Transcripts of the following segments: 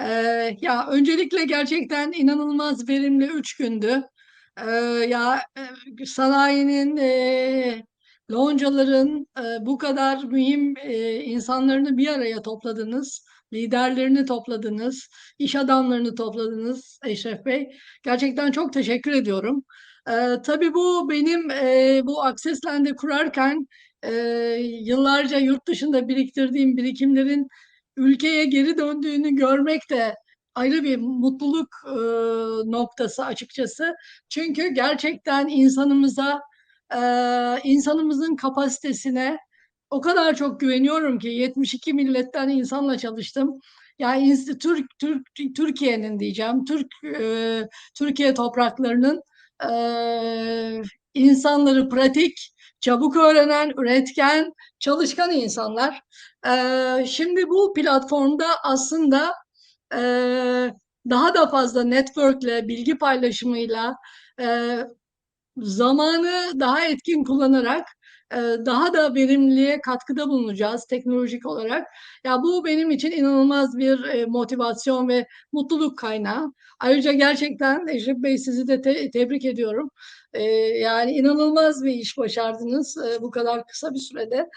Eee, ya öncelikle gerçekten inanılmaz verimli 3 gündü. Eee, ya sanayinin, eee, loncaların eee, bu kadar mühim eee, insanlarını bir araya topladınız, liderlerini topladınız, iş adamlarını topladınız Eşref Bey. Gerçekten çok teşekkür ediyorum. Eee, tabii bu benim eee, bu Accessland'i kurarken eee, yıllarca yurt dışında biriktirdiğim birikimlerin ülkeye geri döndüğünü görmek de ayrı bir mutluluk e, noktası açıkçası. Çünkü gerçekten insanımıza, e, insanımızın kapasitesine o kadar çok güveniyorum ki 72 milletten insanla çalıştım. Yani Türk, Türk Türkiye'nin diyeceğim, Türk e, Türkiye topraklarının e, insanları pratik, çabuk öğrenen, üretken, çalışkan insanlar. Ee, şimdi bu platformda aslında e, daha da fazla networkle, bilgi paylaşımıyla, e, zamanı daha etkin kullanarak e, daha da verimliliğe katkıda bulunacağız teknolojik olarak. Ya bu benim için inanılmaz bir e, motivasyon ve mutluluk kaynağı. Ayrıca gerçekten Eşref Bey sizi de te- tebrik ediyorum. E, yani inanılmaz bir iş başardınız e, bu kadar kısa bir sürede.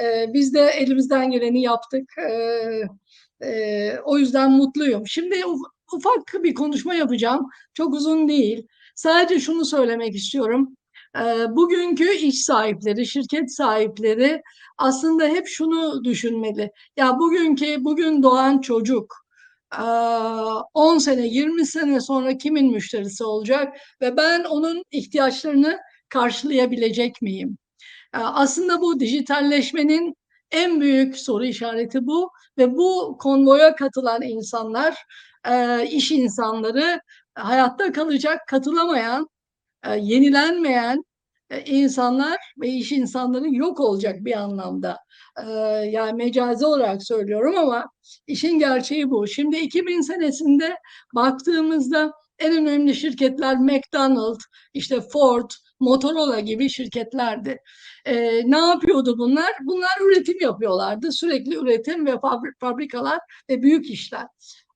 E, biz de elimizden geleni yaptık. E, e, o yüzden mutluyum. Şimdi uf- ufak bir konuşma yapacağım. Çok uzun değil. Sadece şunu söylemek istiyorum. Bugünkü iş sahipleri, şirket sahipleri aslında hep şunu düşünmeli. Ya bugünkü, bugün doğan çocuk 10 sene, 20 sene sonra kimin müşterisi olacak ve ben onun ihtiyaçlarını karşılayabilecek miyim? Aslında bu dijitalleşmenin en büyük soru işareti bu ve bu konvoya katılan insanlar, e, iş insanları hayatta kalacak, katılamayan, e, yenilenmeyen insanlar ve iş insanları yok olacak bir anlamda. E, Yani mecazi olarak söylüyorum ama işin gerçeği bu. Şimdi 2000 senesinde baktığımızda en önemli şirketler McDonald's, işte Ford, Motorola gibi şirketlerdi. E, ne yapıyordu bunlar? Bunlar üretim yapıyorlardı. Sürekli üretim ve fabri- fabrikalar ve büyük işler.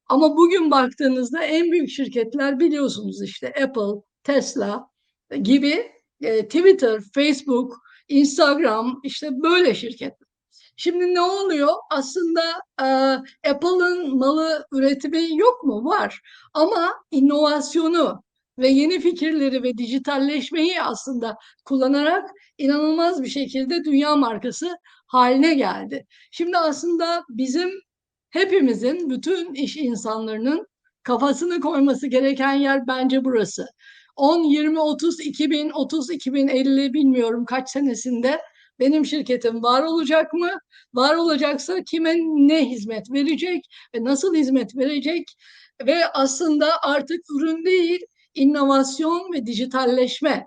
Ama bugün baktığınızda en büyük şirketler biliyorsunuz işte Apple, Tesla gibi e, Twitter, Facebook, Instagram işte böyle şirketler. Şimdi ne oluyor? Aslında e, Apple'ın malı üretimi yok mu? Var. Ama inovasyonu ve yeni fikirleri ve dijitalleşmeyi aslında kullanarak inanılmaz bir şekilde dünya markası haline geldi. Şimdi aslında bizim hepimizin, bütün iş insanlarının kafasını koyması gereken yer bence burası. 10, 20, 30, 2000, 30, 2050 bilmiyorum kaç senesinde benim şirketim var olacak mı? Var olacaksa kime ne hizmet verecek ve nasıl hizmet verecek? Ve aslında artık ürün değil, inovasyon ve dijitalleşme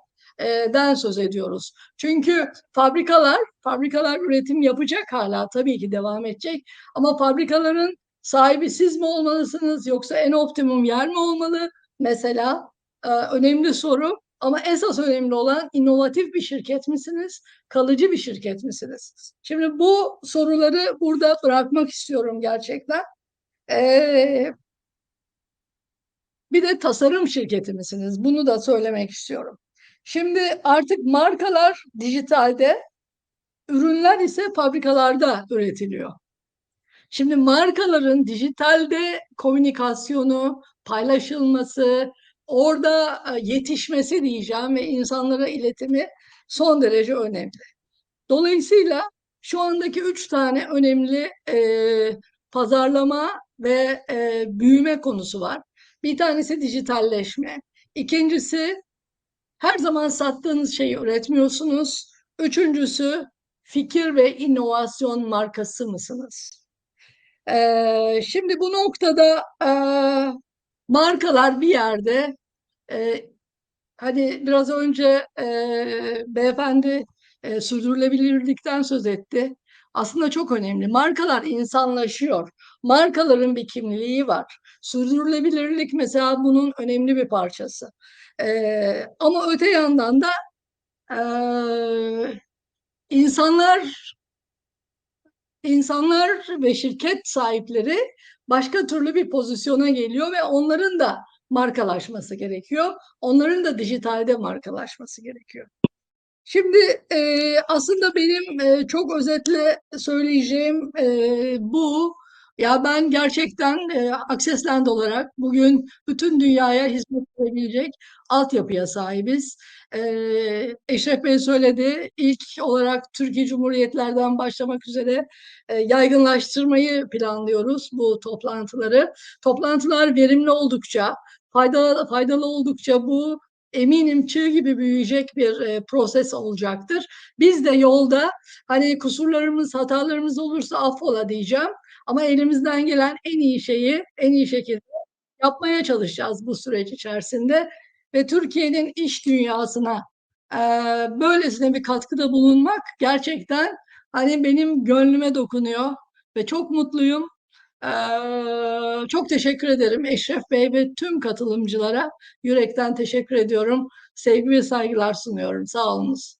den söz ediyoruz. Çünkü fabrikalar, fabrikalar üretim yapacak hala tabii ki devam edecek. Ama fabrikaların sahibi siz mi olmalısınız yoksa en optimum yer mi olmalı? Mesela e, önemli soru. Ama esas önemli olan inovatif bir şirket misiniz, kalıcı bir şirket misiniz? Şimdi bu soruları burada bırakmak istiyorum gerçekten. Ee, bir de tasarım şirketi misiniz? Bunu da söylemek istiyorum. Şimdi artık markalar dijitalde, ürünler ise fabrikalarda üretiliyor. Şimdi markaların dijitalde komünikasyonu, paylaşılması, orada e, yetişmesi diyeceğim ve insanlara iletimi son derece önemli. Dolayısıyla şu andaki üç tane önemli e, pazarlama ve e, büyüme konusu var. Bir tanesi dijitalleşme. İkincisi her zaman sattığınız şeyi üretmiyorsunuz. Üçüncüsü fikir ve inovasyon markası mısınız? Ee, şimdi bu noktada e, markalar bir yerde e, hani biraz önce e, beyefendi e, sürdürülebilirlikten söz etti. Aslında çok önemli. Markalar insanlaşıyor. Markaların bir kimliği var. Sürdürülebilirlik mesela bunun önemli bir parçası. Ee, ama öte yandan da e, insanlar insanlar ve şirket sahipleri başka türlü bir pozisyona geliyor ve onların da markalaşması gerekiyor. Onların da dijitalde markalaşması gerekiyor. Şimdi e, aslında benim e, çok özetle söyleyeceğim e, bu. Ya ben gerçekten e, Accessland olarak bugün bütün dünyaya hizmet verebilecek altyapıya sahibiz. E, Eşref Bey söyledi, ilk olarak Türkiye Cumhuriyetlerden başlamak üzere e, yaygınlaştırmayı planlıyoruz bu toplantıları. Toplantılar verimli oldukça, faydalı, faydalı oldukça bu eminim çığ gibi büyüyecek bir e, proses olacaktır. Biz de yolda hani kusurlarımız, hatalarımız olursa affola diyeceğim. Ama elimizden gelen en iyi şeyi en iyi şekilde yapmaya çalışacağız bu süreç içerisinde ve Türkiye'nin iş dünyasına e, böylesine bir katkıda bulunmak gerçekten hani benim gönlüme dokunuyor ve çok mutluyum. E, çok teşekkür ederim Eşref Bey ve tüm katılımcılara yürekten teşekkür ediyorum. Sevgi ve saygılar sunuyorum. Sağ olunuz.